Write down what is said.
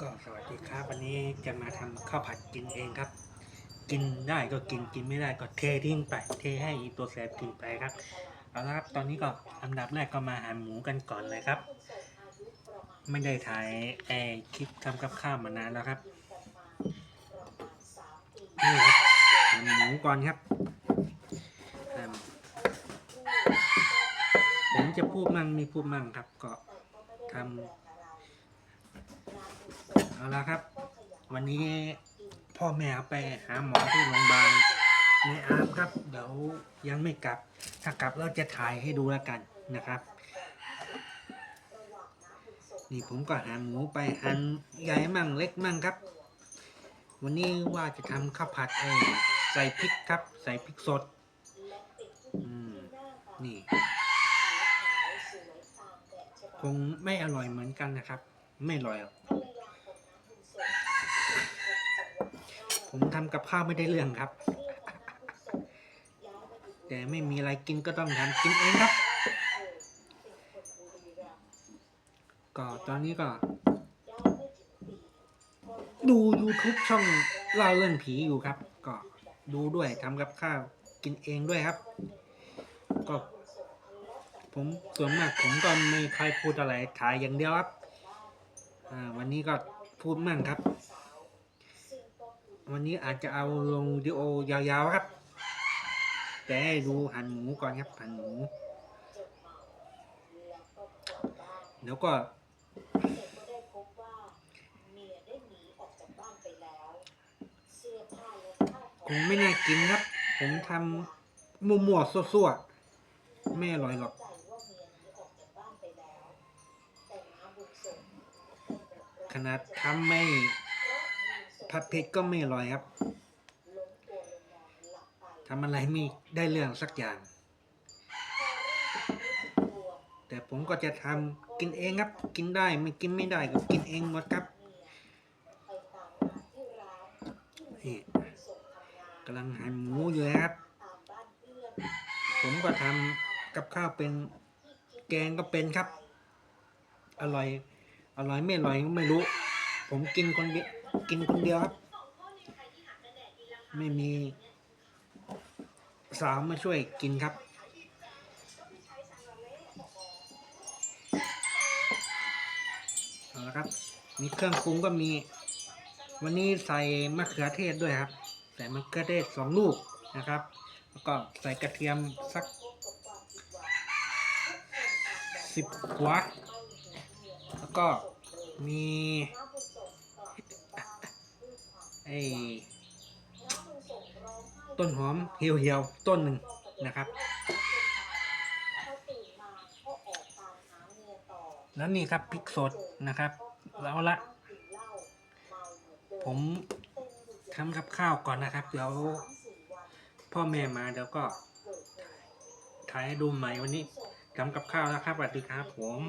ก็สวัสดีครับ วันนี้จะมาทำข้าวผัดกินเองครับ กินได้ก็กินกินไม่ได้ก็เททิ้งไปเทให้อีตัวแสบกินไปครับเอาละครับตอนนี้ก็อันดับแรกก็มาหั่นหมูกันก่อนเลยครับ ไม่ได้ถ่ายไอคลิปทำกับข้าวมานานแล้วครับนี่ครับหั่นหมูก่อนครับผมจะพูดมั่งมีพูดมั่งครับก็ทำ เอาละครับ วันนี้พ่อแม่ไปหาหมอที่โรงพยาบาลในอาร์มครับเดี๋ยวยังไม่กลับ ถ้ากลับเราจะถ่ายให้ดูแล้วกันนะครับ นี่ผมก็หั่นหมูไปหั่นใหญ่มั่งเล็กมั่งครับ วันนี้ว่าจะทำข้าวผัดเองใส่พริกครับ ใส่พริกสดอืมนี่ คงไม่อร่อยเหมือนกันนะครับ ไม่อร่อยหรอก ผมทำกับข้าวไม่ได้เรื่องครับ แต่ไม่มีอะไรกินก็ต้องทำกินเองครับ ก็ตอนนี้ก็ ดู YouTube ช่องเล่าเรื่องผีอยู่ครับ ก็ดูด้วยทำกับข้าวกินเองด้วยครับ ก็ ผมส่วนมากผมก็ไม่ค่อยพูดอะไรถ่ายอย่างเดียวครับ อ่า วันนี้ก็พูดมั่งครับ วันนี้อาจจะเอาลงวิดีโอยาวๆครับ แต่ให้ดูหั่นหมูก่อนครับหั่นหมูเดี๋ยวก็คงไม่น่ากินครับ ผมทำมั่วๆซั่วๆ ไม่อร่อยหรอก ขนาดทำไม่ ผัดเผ็ดก็ไม่อร่อยครับทำอะไรไม่ได้เรื่องสักอย่าง แต่ผมก็จะทำกินเองครับ กินได้ไม่กินไม่ได้ก็กินเองหมดครับนี่กำลังหั่นหมูอยู่ครับ ผมก็ทำกับข้าวเป็นแกงก็เป็นครับ อร่อย อร่อยไม่อร่อยก็ไม่รู้ ผมกินคนเดียว กินคนเดียวครับ ไม่มี สาวมาช่วยกินครับ เอาละครับ มีเครื่องปรุงก็มี วันนี้ใส่มะเขือเทศด้วยครับ ใส่มะเขือเทศสองลูกนะครับ แล้วก็ใส่กระเทียมสักสิบหัว แล้วก็มี ไอ้ต้นหอมเหี่ยวๆต้นหนึ่งนะครับ แล้วนี่ครับพริกสดนะครับแล้วละ ผมทำกับข้าวก่อนนะครับ เดี๋ยวพ่อแม่มาเดี๋ยวก็ถ่ายดูใหม่วันนี้ทำกับข้าวแล้วครับสวัสดีครับผม